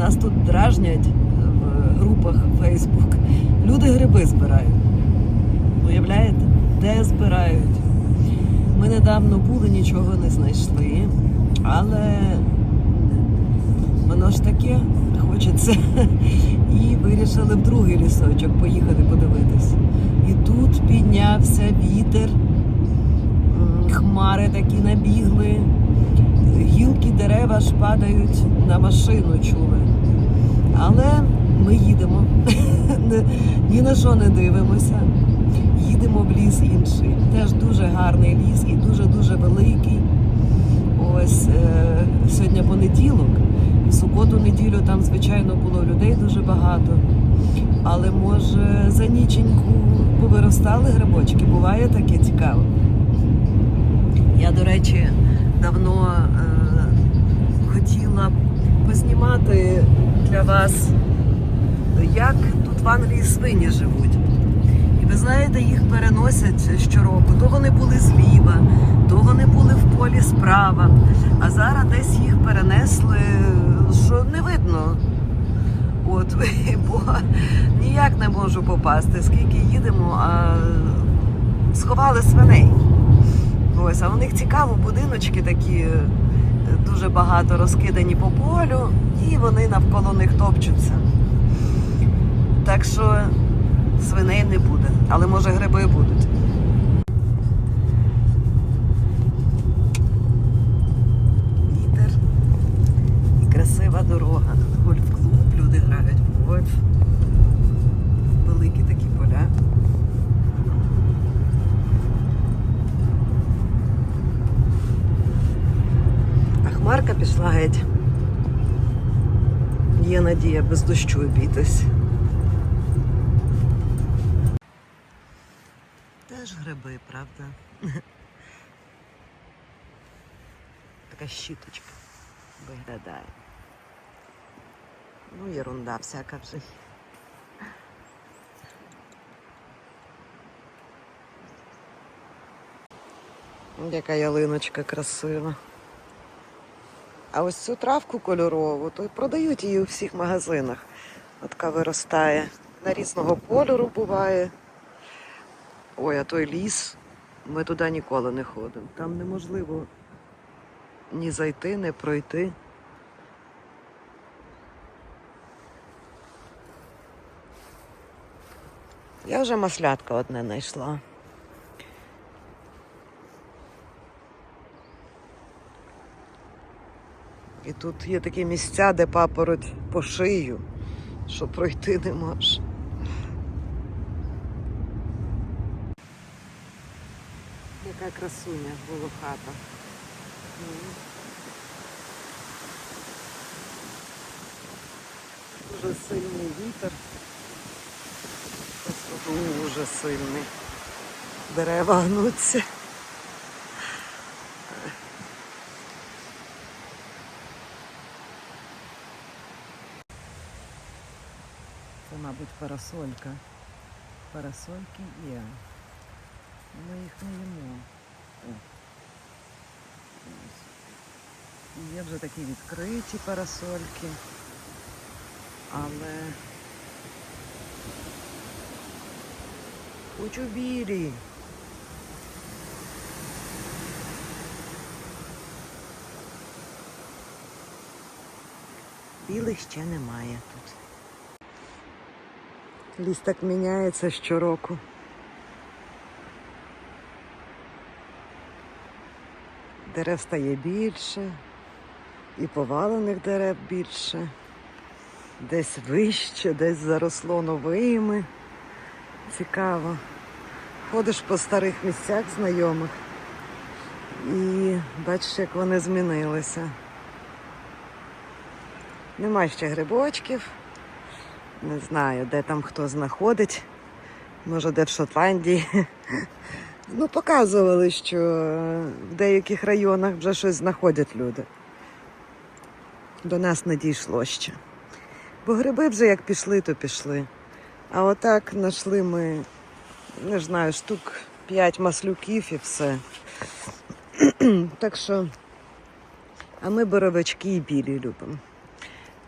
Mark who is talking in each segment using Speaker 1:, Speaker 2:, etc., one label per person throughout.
Speaker 1: Нас тут дражнять в групах Facebook. Люди гриби збирають. Уявляєте? Де збирають? Ми недавно були, нічого не знайшли, але воно ж таке хочеться. І вирішили в другий лісочок поїхати подивитись. І тут піднявся вітер, хмари такі набігли, гілки дерева ж падають на машину, чули. Але ми їдемо, ні на що не дивимося. Їдемо в ліс інший. Теж дуже гарний ліс і дуже-дуже великий. Ось е, сьогодні понеділок. В суботу-неділю там, звичайно, було людей дуже багато. Але може за ніченьку повиростали грибочки. Буває таке цікаво. Я, до речі, давно е, хотіла познімати для вас, як тут в Англії свині живуть. І ви знаєте, їх переносять щороку. То вони були зліва, то вони були в полі справа. А зараз десь їх перенесли, що не видно. От, бо ніяк не можу попасти, скільки їдемо, а сховали свиней. Ось, а у них цікаво, будиночки такі дуже багато розкидані по полю, і вони навколо них топчуться. Так що свиней не буде, але може гриби будуть. Вітер і красива дорога. Гольф-клуб, люди грають в гольф. Великі такі поля. А хмарка пішла геть. Є без дощу обійтись. Теж гриби, правда? Така щіточка виглядає. Ну, ерунда всяка вже. Яка ялиночка красива. А ось цю травку кольорову, то продають її у всіх магазинах. От така виростає. На різного кольору буває. Ой, а той ліс, ми туди ніколи не ходимо. Там неможливо ні зайти, ні пройти. Я вже маслятка одне знайшла. І тут є такі місця, де папороть по шию, що пройти не можеш. Яка красуня волохата. Дуже сильний вітер. Просто дуже сильний. Дерева гнуться. Це, мабуть, парасолька. Парасольки є. Ми їх не їмо. Є вже такі відкриті парасольки. Але хочу білі. Білих ще немає тут. Ліс так міняється щороку. Дерев стає більше, і повалених дерев більше, десь вище, десь заросло новими. Цікаво. Ходиш по старих місцях знайомих і бачиш, як вони змінилися. Нема ще грибочків. Не знаю, де там хто знаходить. Може, де в Шотландії. Ну, показували, що в деяких районах вже щось знаходять люди. До нас не дійшло ще. Бо гриби вже як пішли, то пішли. А отак знайшли ми, не знаю, штук 5 маслюків і все. так що, а ми боровички і білі любимо.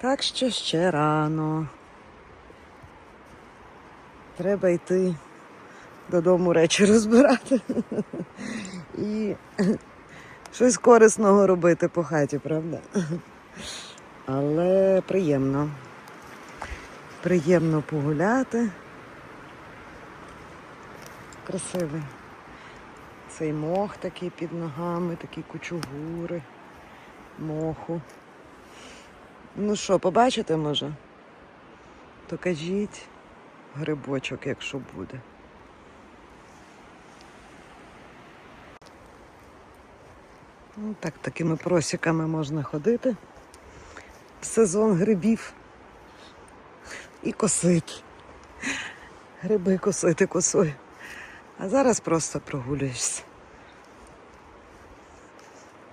Speaker 1: Так що ще рано. Треба йти додому речі розбирати. І щось корисного робити по хаті, правда? Але приємно. Приємно погуляти. Красивий. Цей мох такий під ногами, такі кучугури, моху. Ну що, побачите, може? То кажіть грибочок, якщо буде. Ну, так, такими просіками можна ходити в сезон грибів і косити. Гриби косити косою. А зараз просто прогулюєшся.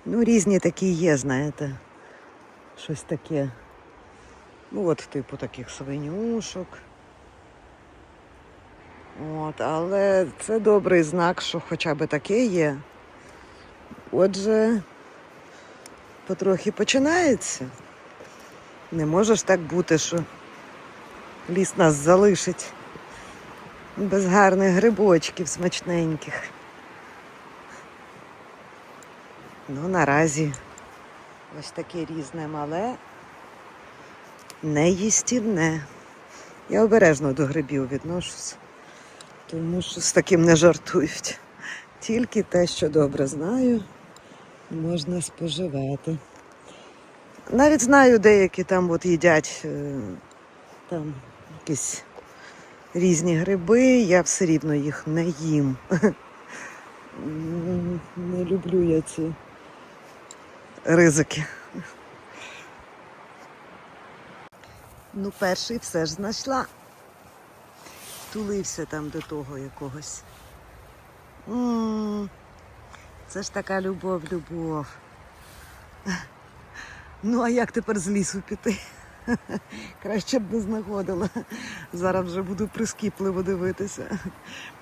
Speaker 1: Ну, різні такі є, знаєте. Щось таке. Ну, от, типу таких свинюшок. От, але це добрий знак, що хоча б таке є. Отже, потрохи починається. Не може ж так бути, що ліс нас залишить без гарних грибочків смачненьких. Ну, наразі ось таке різне мале, неїстівне. Я обережно до грибів відношусь, тому що з таким не жартують. Тільки те, що добре знаю, можна споживати. Навіть знаю, деякі там от їдять е, там якісь різні гриби, я все рівно їх не їм. Не люблю я ці ризики. Ну, перший все ж знайшла. Тулився там до того якогось. М, Це ж така любов, любов. Ну, а як тепер з лісу піти? Краще б не знаходила. Зараз вже буду прискіпливо дивитися.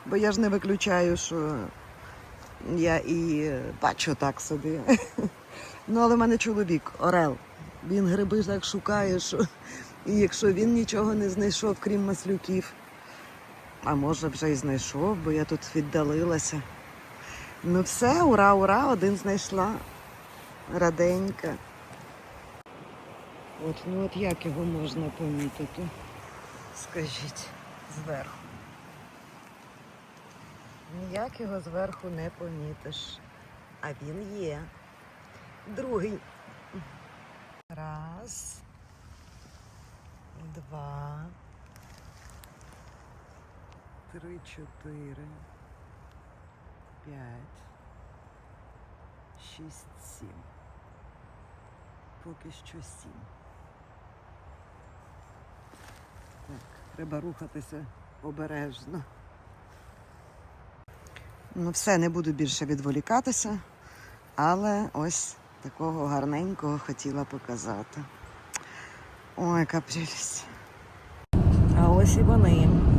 Speaker 1: Бо я ж не виключаю, що я і бачу так собі. Ну, але в мене чоловік, Орел. Він гриби так шукає, що і якщо він нічого не знайшов, крім маслюків, а може вже і знайшов, бо я тут віддалилася. Ну все, ура, ура, один знайшла. Раденька. От, ну от як його можна помітити? Скажіть, зверху. Ніяк його зверху не помітиш. А він є. Другий. Раз. Два. Три, чотири. П'ять. Шість, сім. Поки що сім. Так, треба рухатися обережно. Ну, все, не буду більше відволікатися, але ось такого гарненького хотіла показати. Ой, яка. А ось і вони.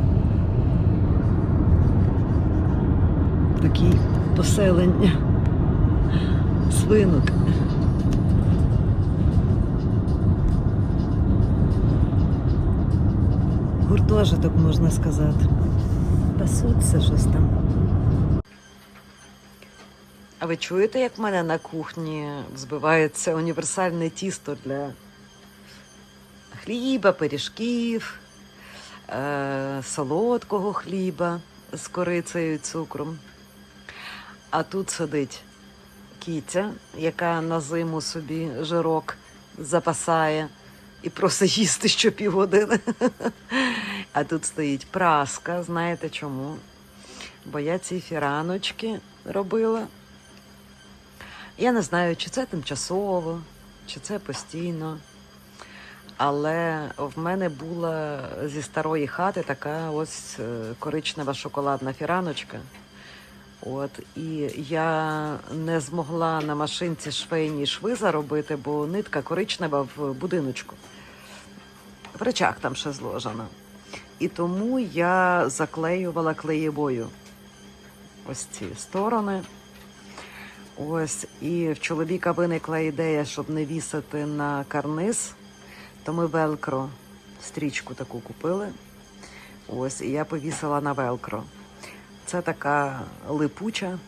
Speaker 1: Такі поселення свинок. Гуртожиток, можна сказати. Пасуться щось там. А ви чуєте, як в мене на кухні взбивається універсальне тісто для хліба, пиріжків, е- солодкого хліба з корицею і цукром. А тут сидить кітя, яка на зиму собі жирок запасає і просить їсти щопівгодини. А тут стоїть праска. Знаєте чому? Бо я ці фіраночки робила. Я не знаю, чи це тимчасово, чи це постійно. Але в мене була зі старої хати така ось е, коричнева шоколадна фіраночка. От, і я не змогла на машинці швейні шви заробити, бо нитка коричнева в будиночку. В речах там ще зложена. І тому я заклеювала клеєвою ось ці сторони. Ось, і в чоловіка виникла ідея, щоб не вісити на карниз, то ми велкро стрічку таку купили. Ось, і я повісила на велкро. Це така липуча,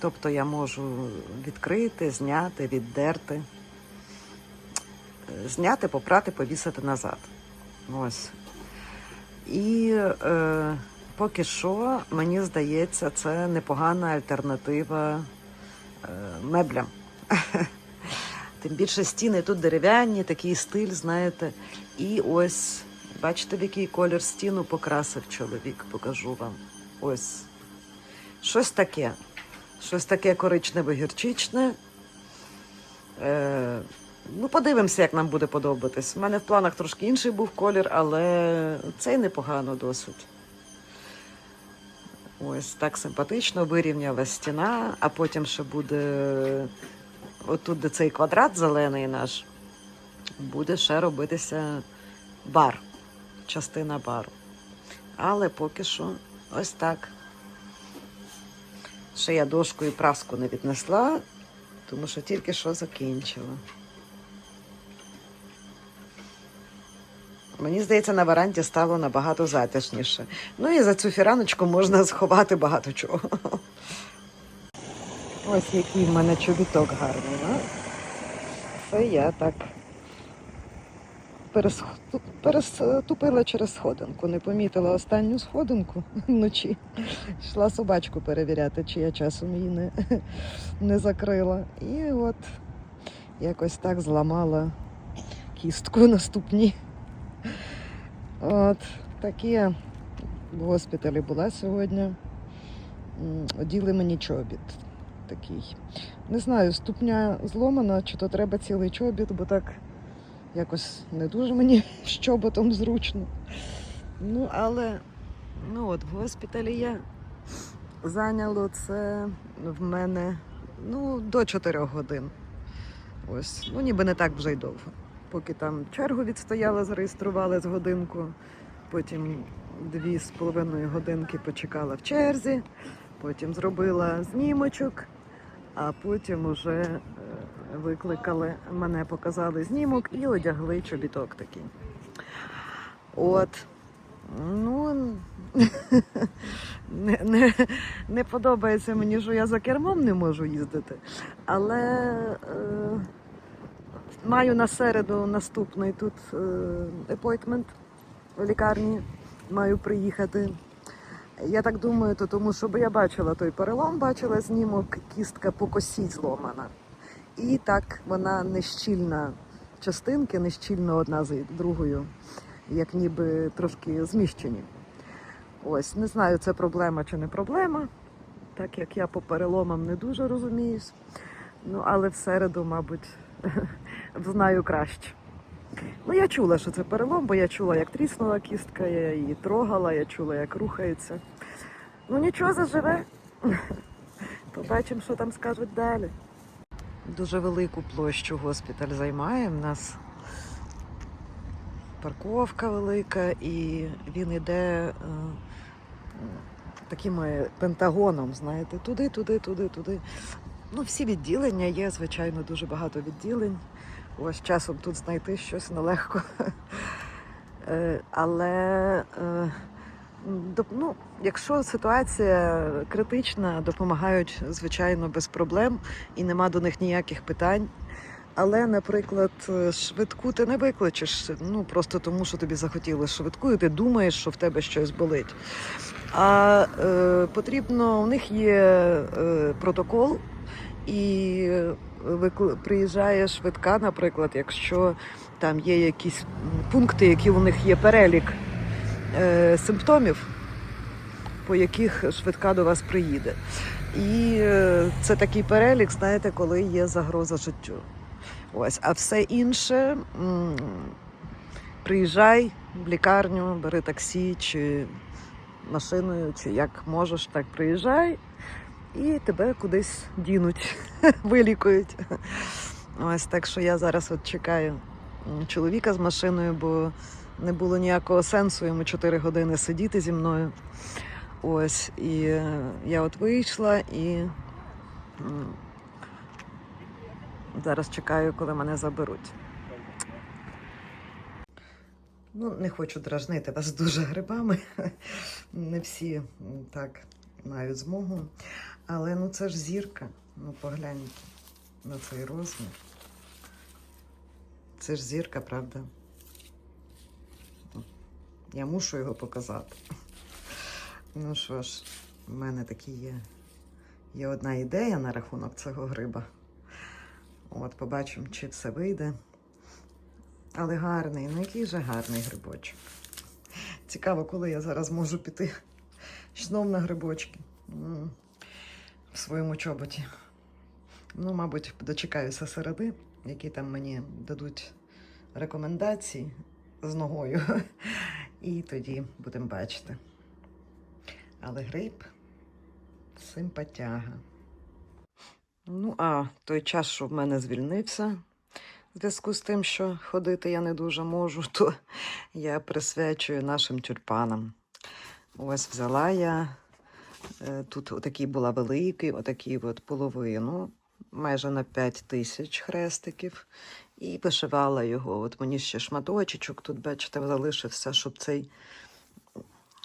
Speaker 1: тобто я можу відкрити, зняти, віддерти, зняти, попрати, повісити назад. Ось. І е, поки що, мені здається, це непогана альтернатива е, меблям. Тим більше стіни тут дерев'яні, такий стиль, знаєте. І ось, бачите, в який колір стіну покрасив чоловік, покажу вам. Ось. Щось таке. Щось таке коричневе гірчичне. Е, ну, подивимося, як нам буде подобатись. У мене в планах трошки інший був колір, але цей непогано досить. Ось так симпатично вирівняла стіна, а потім ще буде отут, де цей квадрат зелений наш, буде ще робитися бар, частина бару. Але поки що ось так. Ще я дошку і праску не віднесла, тому що тільки що закінчила. Мені здається, на веранді стало набагато затишніше. Ну і за цю фіраночку можна сховати багато чого. Ось який в мене чобіток гарний. А? Це я так переступила через сходинку. Не помітила останню сходинку вночі. Йшла собачку перевіряти, чи я часом її не, не закрила. І от якось так зламала кістку на ступні. От таке в госпіталі була сьогодні. Оділи мені чобіт такий. Не знаю, ступня зломана, чи то треба цілий чобіт, бо так якось не дуже мені з чоботом зручно. Ну, але ну от в госпіталі я зайняло це в мене ну, до 4 годин. Ось, ну ніби не так вже й довго. Поки там чергу відстояла, зареєстрували з годинку, потім дві з половиною годинки почекала в черзі, потім зробила знімочок, а потім уже викликали мене, показали знімок і одягли чобіток такий. От. Ну, не, не, не подобається мені, що я за кермом не можу їздити, але е, маю на середу наступний тут епойтмент в лікарні, маю приїхати. Я так думаю, то тому що я бачила той перелом, бачила знімок, кістка по косі зломана. І так вона нещільна частинки, нещільно одна з другою, як ніби трошки зміщені. Ось, не знаю, це проблема чи не проблема, так як я по переломам не дуже розуміюсь. Ну, але в середу, мабуть, знаю краще. Ну, я чула, що це перелом, бо я чула, як тріснула кістка, я її трогала, я чула, як рухається. Ну нічого заживе. Побачимо, що там скажуть далі. Дуже велику площу госпіталь займає. У нас парковка велика, і він іде е, таким пентагоном, знаєте, туди, туди, туди, туди. Ну, всі відділення є, звичайно, дуже багато відділень. Ось часом тут знайти щось нелегко. Е, Але е, ну, якщо ситуація критична, допомагають, звичайно, без проблем і нема до них ніяких питань. Але, наприклад, швидку ти не викличеш, ну просто тому, що тобі захотілося швидку, і ти думаєш, що в тебе щось болить. А е, потрібно, у них є е, протокол, і викли- приїжджає швидка, наприклад, якщо там є якісь пункти, які у них є перелік е, симптомів, по яких швидка до вас приїде. І е, це такий перелік, знаєте, коли є загроза життю. Ось, а все інше приїжджай в лікарню, бери таксі чи машиною, чи як можеш, так приїжджай, і тебе кудись дінуть, вилікують. Ось так що я зараз от чекаю чоловіка з машиною, бо не було ніякого сенсу йому 4 години сидіти зі мною. Ось, і е, я от вийшла і зараз чекаю, коли мене заберуть. Ну, не хочу дражнити вас дуже грибами. Не всі так мають змогу. Але ну це ж зірка. Ну, погляньте на цей розмір. Це ж зірка, правда? Я мушу його показати. Ну що ж, в мене такі є. Є одна ідея на рахунок цього гриба. От, побачимо, чи все вийде. Але гарний, ну який же гарний грибочок. Цікаво, коли я зараз можу піти знов на грибочки в своєму чоботі. Ну, мабуть, дочекаюся середи, які там мені дадуть рекомендації з ногою. І тоді будемо бачити. Але гриб симпатяга. Ну, а той час, що в мене звільнився, в зв'язку з тим, що ходити я не дуже можу, то я присвячую нашим тюльпанам. Ось взяла я. е, Тут отакий була великий, отакий от половину, майже на 5 тисяч хрестиків. І вишивала його. От мені ще шматочок тут, бачите, залишився, щоб цей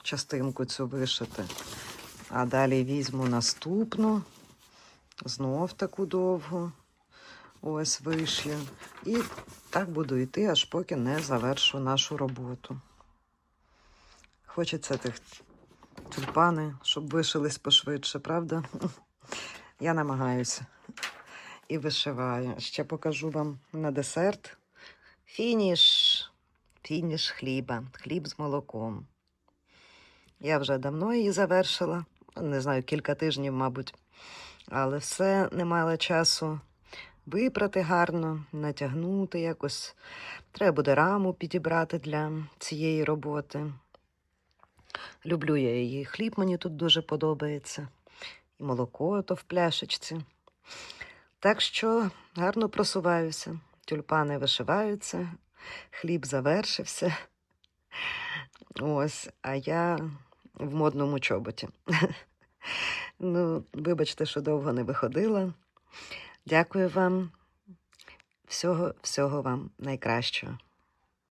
Speaker 1: частинку цю вишити. А далі візьму наступну, знов таку довгу. Ось вишью. І так буду йти, аж поки не завершу нашу роботу. Хочеться тих тюльпани, щоб вишились пошвидше, правда? Я намагаюся і вишиваю. Ще покажу вам на десерт. Фініш. Фініш хліба. Хліб з молоком. Я вже давно її завершила. Не знаю, кілька тижнів, мабуть. Але все не мала часу випрати гарно, натягнути якось. Треба буде раму підібрати для цієї роботи. Люблю я її. Хліб мені тут дуже подобається. І молоко то в пляшечці. Так що гарно просуваюся. Тюльпани вишиваються, хліб завершився. Ось, а я в модному чоботі. Ну, вибачте, що довго не виходила. Дякую вам. Всього, всього вам найкращого.